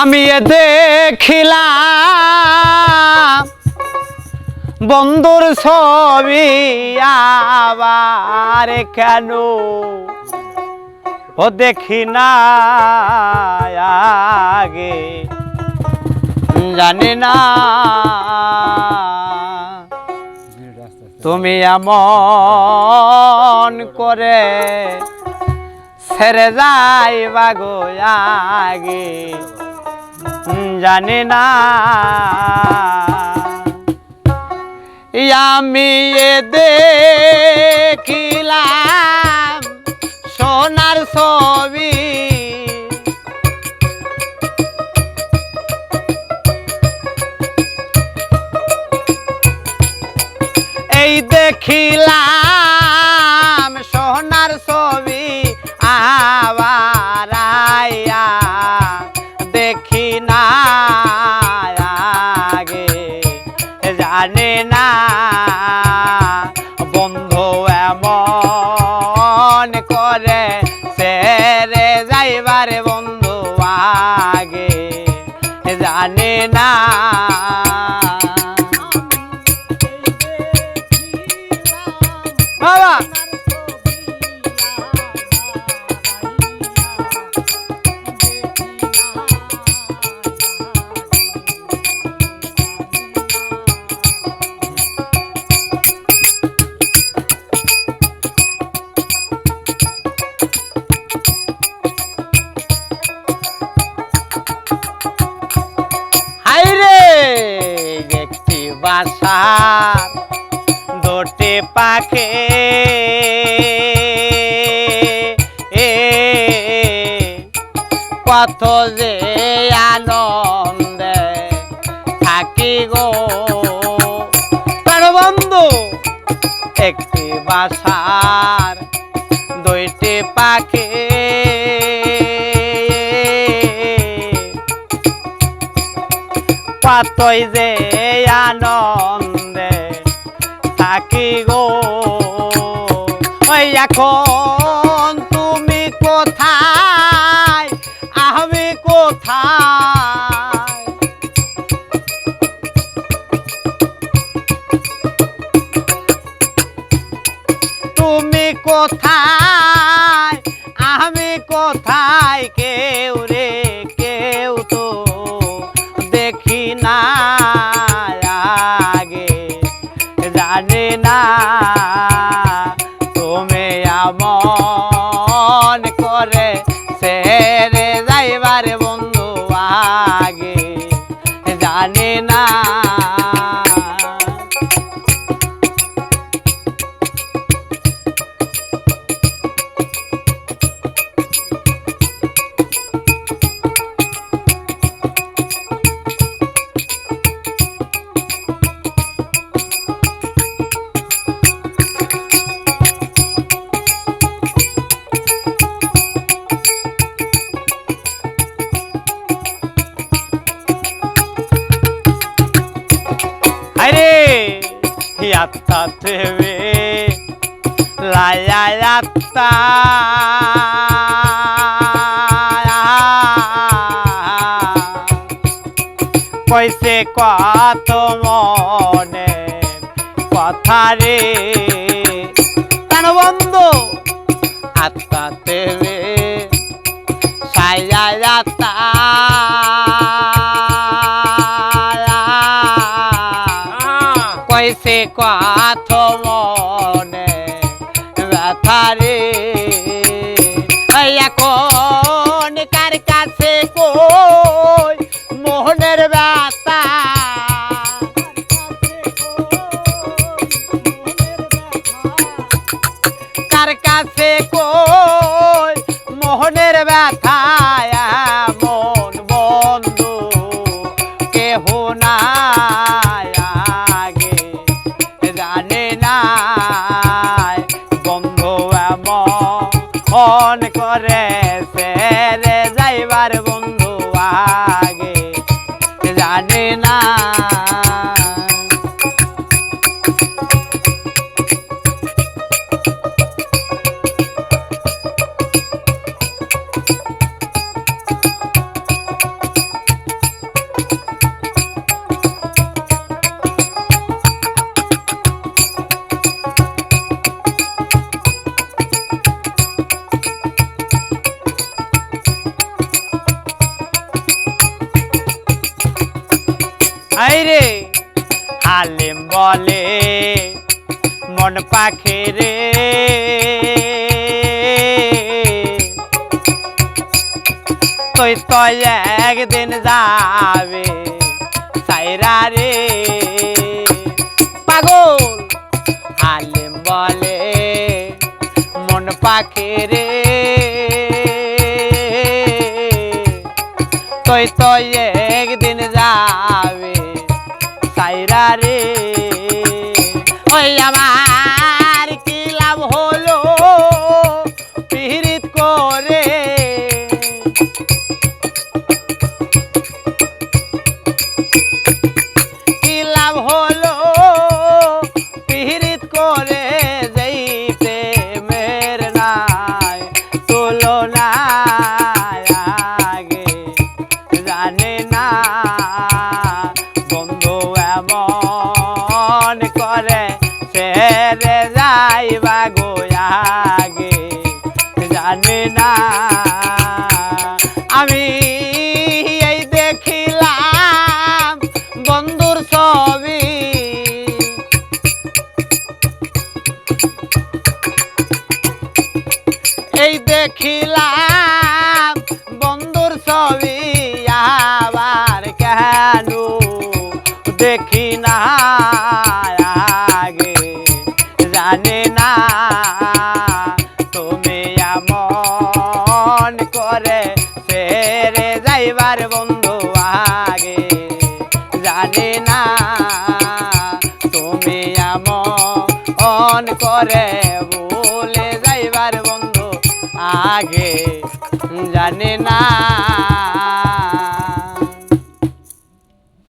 আমি এ দেখিলাম বন্ধুর ছবি আবার কেন? ও দেখি না আগে। জানি না তুমি এমন করে ছেড়ে যাইবা গো আগে। জানি না। আমি এ দেখিলাম সোনার ছবি। এই দেখিলাম জানে না। বাসার দুটি পাখে। এ কত যে আনন্দে থাকি গো। বন্ধু একটি বাসার দুইটি পাখি। পাতই যে আনন্দে থাকি গো। ওই এখন তুমি কোথায়? আমি কোথায়? তুমি কোথায়? আমি কোথায়? কেউ রে তুমি ইয়াত্তা দেবে লায়া ইয়াত্তা কইছে কত মনে কথা রে। কইছে কাথ মনে ব্যথারে এখন কার কাছে কই? মোহনের ব্যথা আগে জানে না আইরে হালিম বলে, মন পাখি রে। তুই তো একদিন যাবে সাইরা রে। পাগল হালিম বলে, মন পাখি রে। তুই তো ছেড়ে যাইবা গোয়াগে জানে না। আমি এই দেখিলাম বন্ধুর ছবি। এই দেখিলাম বন্ধুর ছবি, আবার কেন দেখি এমন করে ভুলে যাইবার বন্ধু আগে জানে না।